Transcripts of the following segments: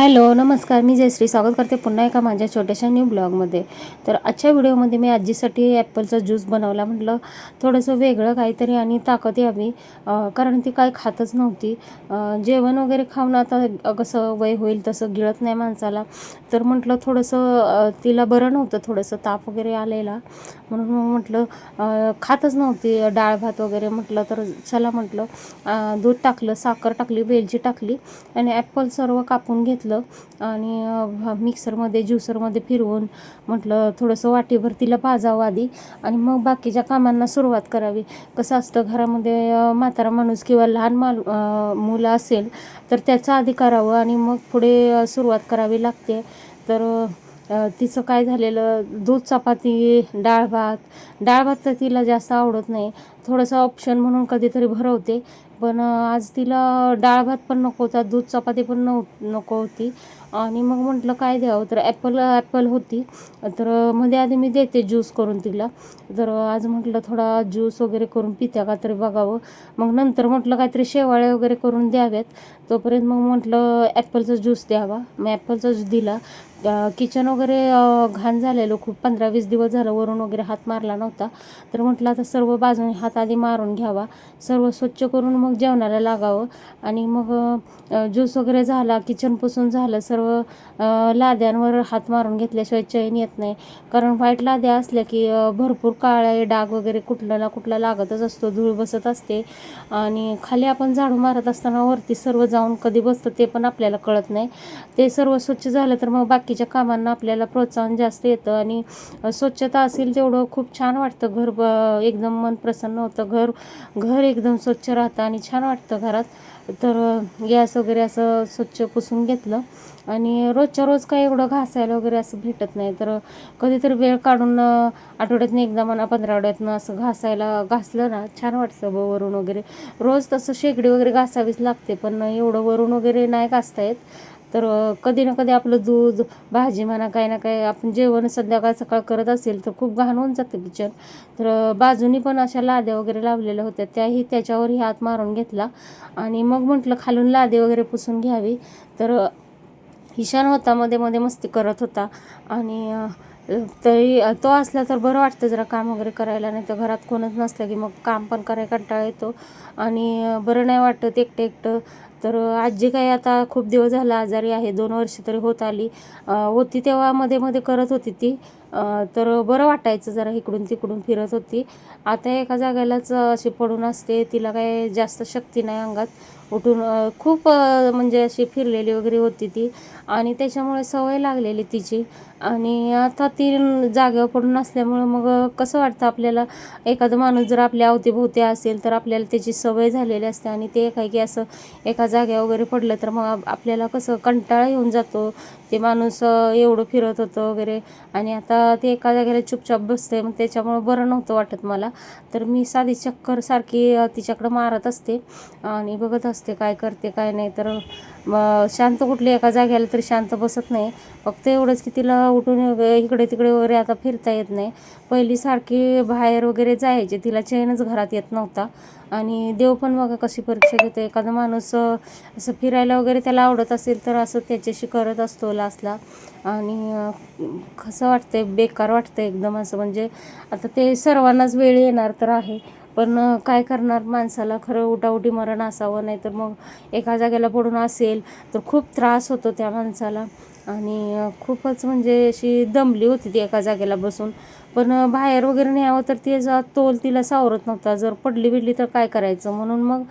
Hello नमस्कार. मी जयश्री. स्वागत करते पुन्हा एका माझ्या छोट्याशा न्यू ब्लॉगमध्ये तर आजच्या व्हिडिओमध्ये मी आजीसाठी ॲपलचा ज्यूस बनवला म्हटलं. थोडंसं वेगळं काहीतरी आणि ताकद यावी. कारण ती काय खातच नव्हती. जेवण वगैरे खाऊन आता कसं वय होईल तसं गिळत नाही माणसाला. तर म्हटलं थोडंसं तिला बरं नव्हतं थोडंसं ताप वगैरे आलेला. म्हणून मग म्हटलं खातच नव्हती. डाळ भात वगैरे म्हटलं तर चला म्हटलं दूध टाकलं साखर टाकली वेलची टाकली आणि ॲपल सर्व कापून घेतलं. आणि मिक्सरमध्ये ज्युसरमध्ये फिरवून म्हटलं थोडंसं वाटीभर तिला पाजावं आधी आणि मग बाकीच्या कामांना सुरुवात करावी. कसं असतं घरामध्ये म्हातारा माणूस किंवा लहान माल मुलं असेल तर त्याचं आधी करावं आणि मग पुढे सुरुवात करावी लागते. तर तिचं काय झालेलं दूध चपाती डाळ भात डाळ भात तर तिला जास्त आवडत नाही. थोडंसं ऑप्शन म्हणून कधीतरी भरवते. पण आज तिला डाळ भात पण नको होता दूध चपाती पण नव नको होती. आणि मग म्हटलं काय द्यावं? तर ॲपल ॲपल होती. तर मध्ये आधी मी देते ज्यूस करून तिला. तर आज म्हटलं थोडा ज्यूस वगैरे करून पित्या का तरी बघावं. मग नंतर म्हटलं काहीतरी शेवाळे वगैरे करून द्याव्यात. तोपर्यंत मग म्हटलं ॲपलचा ज्यूस द्यावा. मग ॲपलचा ज्यूस दिला. किचन वगैरे घाण झालेलं. खूप पंधरा वीस दिवस झालं वरून वगैरे हात मारला नव्हता. तर म्हटलं आता सर्व बाजूने हात आधी मारून घ्यावा. सर्व स्वच्छ करून मग जेवणाला लागावं. आणि मग ज्यूस वगैरे झाला किचन पुसून झालं सर्व सर्व लाद्यांवर हात मारून घेतल्याशिवाय चैन येत नाही. कारण व्हाईट लाद्या असल्या की भरपूर काळे डाग वगैरे कुठला ना कुठला लागतच असतो धूळ बसत असते. आणि खाली आपण झाडू मारत असताना वरती सर्व जाऊन कधी बसतं ते पण आपल्याला कळत नाही. ते सर्व स्वच्छ झालं तर मग बाकीच्या कामांना आपल्याला प्रोत्साहन जास्त येतं. आणि स्वच्छता असेल तेवढं खूप छान वाटतं घर ब एकदम मन प्रसन्न होतं. घर घर एकदम स्वच्छ राहतं आणि छान वाटतं घरात. तर गॅस वगैरे असं स्वच्छ पुसून घेतलं. आणि रोजच्या रोज काय एवढं घासायला वगैरे असं भेटत नाही. तर कधीतरी वेळ काढून आठवड्यातनं एकदा म्हणा पंधरावड्यातनं असं घासायला घासलं ना छान वाटतं ब वरून वगैरे. रोज तसं शेगडी वगैरे घासावीच लागते पण एवढं वरून वगैरे नाही घासता येत. तर कधी ना कधी आपलं दूध भाजी म्हणा काही ना काही आपण जेवण संध्याकाळ सकाळ करत असेल तर खूप घाण होऊन जातं किचन. तर बाजूनी पण अशा लाद्या वगैरे लावलेल्या होत्या त्याही त्याच्यावरही हात मारून घेतला. आणि मग म्हटलं खालून लादे वगैरे पुसून घ्यावी. तर ईशान होता मध्ये मध्ये मस्ती करत होता. आणि तरी तो असला तर बरं वाटतं जरा काम वगैरे करायला नाही तर घरात कोणच नसलं की मग काम पण करायला कंटाळा येतो. आणि बरं नाही वाटत एकटं एकटं. तर आजी काही आता खूप दिवस झाला आजारी आहे. दोन वर्ष तरी होत आली. होती तेव्हा मध्ये मध्ये करत होती ती. तर बरं वाटायचं जरा इकडून तिकडून फिरत होती. आता एका जागेलाच अशी पडून असते. तिला काय जास्त शक्ती नाही अंगात. उठून खूप म्हणजे अशी फिरलेली वगैरे होती ती. आणि त्याच्यामुळे सवय लागलेली तिची. आणि आता ती जागेवर पडून असल्यामुळं मग कसं वाटतं आपल्याला? एखादा माणूस जर आपल्या अवतीभोवती असेल तर आपल्याला त्याची सवय झालेली असते. आणि ते एकाएकी की असं एका जाग्या वगैरे पडलं तर मग आपल्याला कसं कंटाळा येऊन जातो. ते माणूस एवढं फिरत होतं वगैरे. आणि आता ते एका जागेला चुपचाप बसते मग त्याच्यामुळं बरं नव्हतं वाटत मला. तर मी साधी चक्कर सारखी तिच्याकडं मारत असते. आणि बघत असते काय करते काय नाही. तर मग शांत कुठली एका जागेला तरी शांत बसत नाही. फक्त एवढंच की तिला उठून वगैरे इकडे तिकडे वगैरे आता फिरता येत नाही. पहिली सारखी बाहेर वगैरे जायचे. तिला चैनच घरात येत नव्हता. आणि देव पण बघा कशी परीक्षा घेतो एखादा माणूस असं फिरायला वगैरे त्याला आवडत असेल तर असं त्याच्याशी करत असतो लासला आणि कसं वाटतंय? बेकार वाटतं एकदम असं. म्हणजे आता ते सर्वांनाच वेळ येणार तर आहे. पण काय करणार? माणसाला खरं उठाउठी मरण असावं नाही तर मग एका जागेला पडून असेल तर खूप त्रास होतो त्या माणसाला. आणि खूपच म्हणजे अशी दमली होती ती एका जागेला बसून. पण बाहेर वगैरे न्यावं तर ते जा तोल तिला सावरत नव्हता. जर पडली बिडली तर काय करायचं? म्हणून मग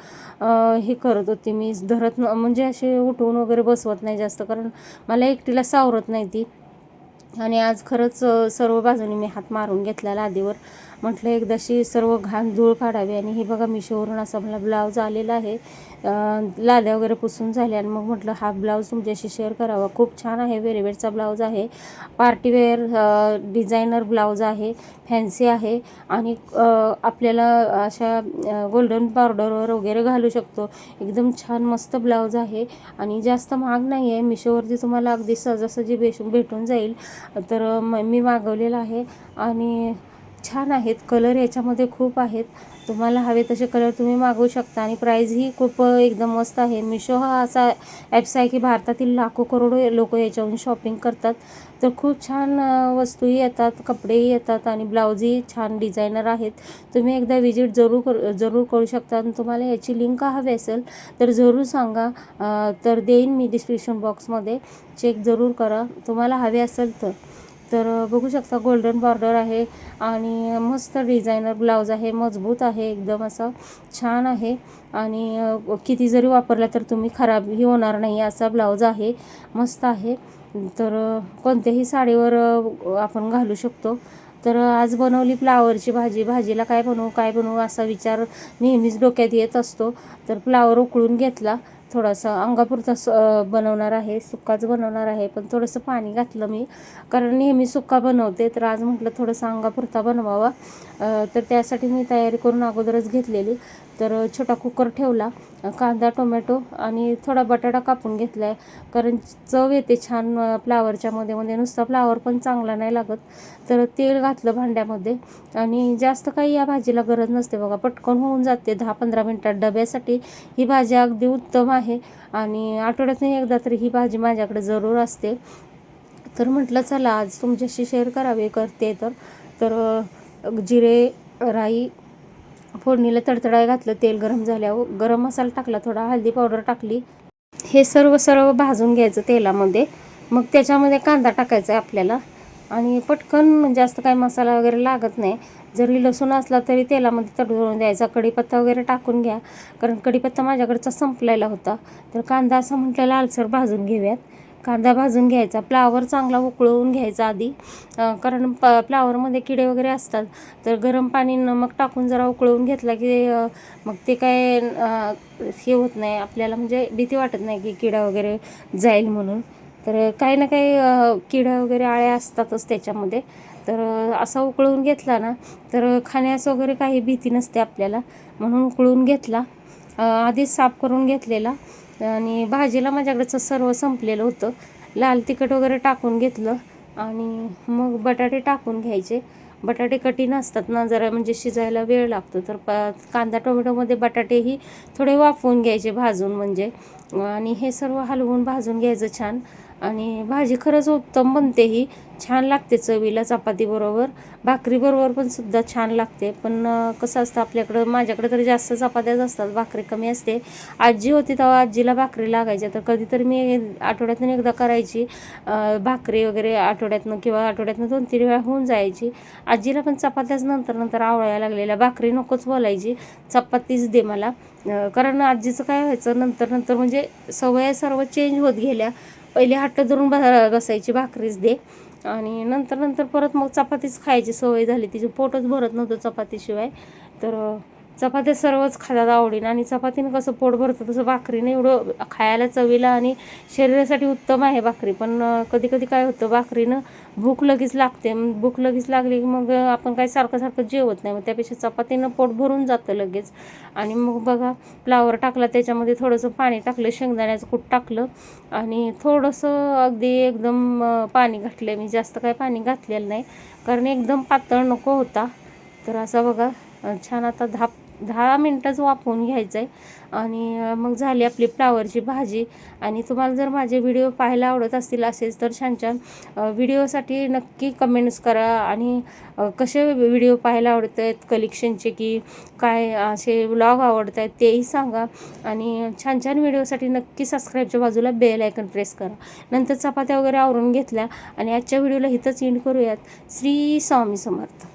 हे करत होती मी. धरत न म्हणजे असे उठवून वगैरे बसवत नाही जास्त कारण मला एकटीला सावरत नाही ती. आणि आज खरंच सर्व बाजूने मी हात मारून घेतला लादीवर. म्हटलं एकदाशी सर्व घाण धूळ काढावी. आणि हे बघा मिशोवरून असा मला ब्लाऊज आलेला आहे. लाद्या वगैरे पुसून झाल्या आणि मग म्हटलं हा ब्लाऊज तुमच्याशी शेअर करावा. खूप छान आहे. वेलवेटचा ब्लाऊज आहे. पार्टीवेअर डिझायनर ब्लाऊज आहे. फॅन्सी आहे. आणि आपल्याला अशा गोल्डन बॉर्डरवर वगैरे घालू शकतो. एकदम छान मस्त ब्लाऊज आहे. आणि जास्त महाग नाही आहे मिशोवरती तुम्हाला अगदी सहजासहजी बेश भेटून जाईल. तर म मी मागवलेलं आहे. आणि छान आहेत. कलर याच्यामध्ये खूप आहेत. तुम्हाला हवे तसे कलर तुम्ही मागवू शकता. आणि प्राईजही खूप एकदम मस्त आहे. मिशो हा असा ॲप्स आहे की भारतातील लाखो करोडो लोक याच्यावरून शॉपिंग करतात. तर खूप छान वस्तूही येतात कपडेही येतात आणि ब्लाऊजही छान डिझायनर आहेत. तुम्ही एकदा विजिट जरूर कर जरूर करू शकता. आणि तुम्हाला याची लिंक हवी असेल तर जरूर सांगा. तर देईन मी डिस्क्रिप्शन बॉक्समध्ये चेक जरूर करा. तुम्हाला हवे असेल तर. तर बघू शकता गोल्डन बॉर्डर आहे आणि मस्त डिझायनर ब्लाऊज आहे मजबूत आहे एकदम असं छान आहे. आणि किती जरी वापरला तर तुम्ही खराबही होणार नाही असा ब्लाऊज आहे मस्त आहे. तर कोणत्याही साडीवर आपण घालू शकतो. तर आज बनवली फ्लावरची भाजी भाजीला काय बनवू काय बनवू असा विचार नेहमीच डोक्यात येत असतो. तर फ्लावर उकळून घेतला. थोडासा अंगापुरता स बनवणार आहे सुक्काच बनवणार आहे पण थोडंसं पाणी घातलं मी. कारण नेहमी सुक्का बनवते तर आज म्हटलं थोडंसं अंगापुरता बनवावा. तर त्यासाठी मी तयारी करून अगोदरच घेतलेली. तर छोटा कुकर ठेवला कांदा टोमॅटो आणि थोडा बटाटा कापून घेतला आहे कारण चव येते छान फ्लावरच्या मध्ये मध्ये नुसता फ्लावर पण चांगला नाही लागत. तर तेल घातलं भांड्यामध्ये. आणि जास्त काही या भाजीला गरज नसते बघा पटकन होऊन जाते दहा पंधरा मिनटात. डब्यासाठी ही भाजी अगदी उत्तम आहे. आणि आठवड्यातून एकदा तरी ही भाजी माझ्याकडे जरूर असते. तर म्हटलं चला आज तुमच्याशी शेअर करावे करते तर. तर जिरे राई फोडणीला तडतडाय घातलं तेल गरम झाल्यावर गरम मसाला टाकला थोडा हळदी पावडर टाकली. हे सर्व सर्व भाजून घ्यायचं तेलामध्ये. मग त्याच्यामध्ये कांदा टाकायचा आहे आपल्याला. आणि पटकन जास्त काही मसाला वगैरे लागत नाही. जरी लसूण असला तरी तेलामध्ये तडून द्यायचा. कढीपत्ता वगैरे टाकून घ्या. कारण कढीपत्ता माझ्याकडचा संपलेला होता. तर कांदा असं म्हटलं लालसर भाजून घेऊयात. कांदा भाजून घ्यायचा. फ्लावर चांगला उकळवून घ्यायचा आधी. कारण प फ्लावरमध्ये किडे वगैरे असतात. तर गरम पाणी नमक टाकून जरा उकळवून घेतला की मग ते काय हे होत नाही. आपल्याला म्हणजे भीती वाटत नाही की किडा वगैरे जाईल म्हणून. तर काही ना काही किड्या वगैरे आळ्या असतातच त्याच्यामध्ये. तर असा उकळून घेतला ना तर खाण्यास वगैरे काही भीती नसते आपल्याला. म्हणून उकळून घेतला. आधीच साफ करून घेतलेला. आणि भाजीला माझ्याकडचं सर्व संपलेलं होतं. लाल तिखट वगैरे टाकून घेतलं. आणि मग बटाटे टाकून घ्यायचे. बटाटे कठीण असतात ना जरा म्हणजे शिजायला वेळ लागतो. तर प कांदा टोमॅटोमध्ये बटाटेही थोडे वाफवून घ्यायचे भाजून म्हणजे. आणि हे सर्व हलवून भाजून घ्यायचं छान. आणि भाजी खरंच उत्तम बनते ही. छान लागते चवीला चपातीबरोबर भाकरीबरोबर पण सुद्धा छान लागते. पण कसं असतं आपल्याकडं माझ्याकडं तर जास्त चपात्याच असतात. भाकरी कमी असते. आजी होती तेव्हा आजीला भाकरी लागायच्या. तर कधीतरी मी आठवड्यातून एकदा करायची. भाकरी वगैरे आठवड्यातनं किंवा आठवड्यातनं दोन तीन वेळा होऊन जायची. आजीला पण चपात्याच नंतर नंतर आवळायला लागलेल्या. भाकरी नकोच बोलायची. चपातीच दे मला. कारण आजीचं काय व्हायचं नंतर नंतर म्हणजे सवय सर्व चेंज होत गेल्या. पहिले हट्ट धरून बसायची भाकरीच दे. आणि नंतर नंतर परत मग चपातीच खायची सवय झाली. तिचं पोटच भरत नव्हतं चपातीशिवाय. तर चपात्या सर्वच खातात आवडीनं. आणि चपातीनं कसं पोट भरतं तसं भाकरीनं एवढं खायला चवीला आणि शरीरासाठी उत्तम आहे भाकरी. पण कधी कधी काय होतं भाकरीनं भूक लगेच लागते. भूक लगेच लागली की मग आपण काय सारखं सारखं जेवत नाही. मग त्यापेक्षा चपातीनं पोट भरून जातं लगेच. आणि मग बघा फ्लावर टाकला त्याच्यामध्ये थोडंसं पाणी टाकलं शेंगदाण्याचं कूट टाकलं. आणि थोडंसं अगदी एकदम पाणी घातलं मी जास्त काय पाणी घातलेलं नाही. कारण एकदम पातळ नको होता. तर असा बघा छान आता धाप दहा मिनटंच वाफवून घ्यायचं आहे आणि मग झाली आपली फ्लावरची भाजी. आणि तुम्हाला जर माझे व्हिडिओ पाहायला आवडत असतील असेच तर छान छान व्हिडिओसाठी नक्की कमेंट्स करा. आणि कसे व्हिडिओ पाहायला आवडत आहेत कलेक्शनचे की काय असे व्लॉग आवडत आहेत तेही सांगा. आणि छान छान व्हिडिओसाठी नक्की सबस्क्राईबच्या बाजूला बेल आयकन प्रेस करा. नंतर चपात्या वगैरे आवरून घेतल्या. आणि आजच्या व्हिडिओला इथंच एंड करूयात. श्री स्वामी समर्थ.